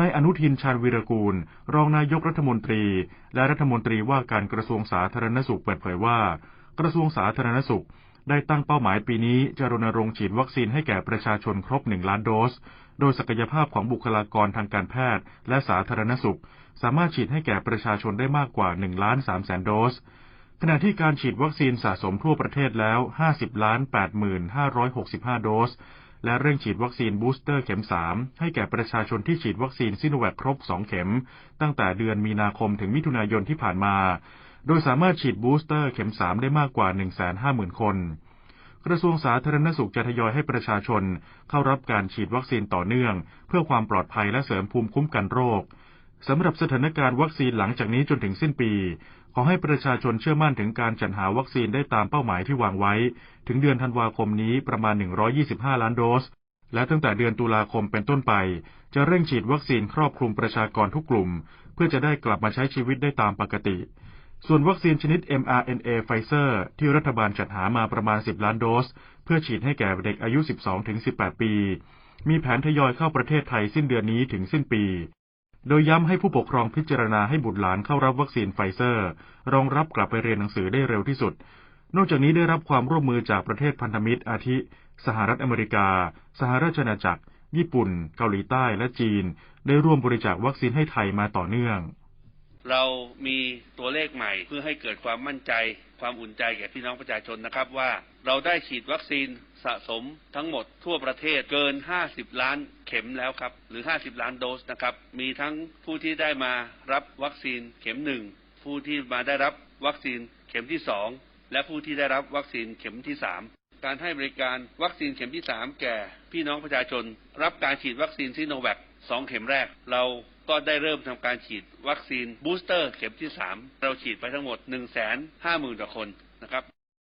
นายอนุทินชาญวีรกูล รองนายกรัฐมนตรี และรัฐมนตรีว่าการกระทรวงสาธารณสุขเปิดเผยว่า กระทรวงสาธารณสุขได้ตั้งเป้าหมายปีนี้จะรณรงค์ฉีดวัคซีนให้แก่ประชาชนครบ1ล้านโดส โดยศักยภาพของบุคลากรทางการแพทย์ และสาธารณสุข สามารถฉีดให้แก่ประชาชนได้มากกว่า1ล้าน3แสนโดส ขณะที่การฉีดวัคซีนสะสมทั่วประเทศแล้ว 50ล้าน85,565 โดส และเร่งฉีดวัคซีนบูสเตอร์เข็ม 3 ให้แก่ประชาชนที่ฉีดวัคซีนซิโนแวคครบ 2 เข็ม ตั้งแต่เดือนมีนาคมถึงมิถุนายนที่ผ่านมา โดยสามารถฉีดบูสเตอร์เข็ม 3 ได้มากกว่า 150,000 คน กระทรวงสาธารณสุขจะทยอยให้ประชาชนเข้ารับการฉีดวัคซีนต่อเนื่อง เพื่อความปลอดภัยและเสริมภูมิคุ้มกันโรค สำหรับสถานการณ์วัคซีนหลังจากนี้จนถึงสิ้นปี ขอให้ประชาชนเชื่อมั่นถึงการจัดหาวัคซีนได้ตามเป้าหมายที่วางไว้ ถึงเดือนธันวาคมนี้ประมาณ 125 ล้านโดส และตั้งแต่เดือนตุลาคมเป็นต้นไป จะเร่งฉีดวัคซีนครอบคลุมประชากรทุกกลุ่ม เพื่อจะได้กลับมาใช้ชีวิตได้ตามปกติ ส่วนวัคซีนชนิด mRNA ไฟเซอร์ที่รัฐบาลจัดหามาประมาณ 10 ล้านโดส เพื่อฉีดให้แก่เด็กอายุ 12-18 ปี มีแผนทยอยเข้าประเทศไทยสิ้นเดือนนี้ถึงสิ้นปี โดยย้ำให้ผู้ปกครองพิจารณาให้บุตรหลานเข้ารับวัคซีนไฟเซอร์ รองรับกลับไปเรียนหนังสือได้เร็วที่สุด นอกจากนี้ได้รับความร่วมมือจากประเทศพันธมิตรอาทิ สหรัฐอเมริกา สหราชอาณาจักร ญี่ปุ่น เกาหลีใต้ และจีน ได้ร่วมบริจาควัคซีนให้ไทยมาต่อเนื่อง เรามีตัวเลขใหม่เพื่อให้เกิดความมั่นใจ ความอุ่นใจแก่พี่น้องประชาชนนะครับว่า เราได้ฉีดวัคซีน สะสมทั้งหมดทั่วประเทศเกิน 50 ล้านเข็มแล้วครับ หรือ 50 ล้านโดสนะครับ มีทั้งผู้ที่ได้มารับวัคซีนเข็มหนึ่งผู้ที่มาได้รับวัคซีนเข็มที่สองและผู้ที่ได้รับวัคซีนเข็มที่สามการให้บริการวัคซีนเข็มที่สามแก่พี่น้องประชาชน รับการฉีดวัคซีนซิโนแวคสองเข็มแรก เราก็ได้เริ่มทำการฉีดวัคซีนบูสเตอร์เข็มที่3เราฉีดไปทั้งหมด1 5 0 0 0 0กว่าคนนะครับ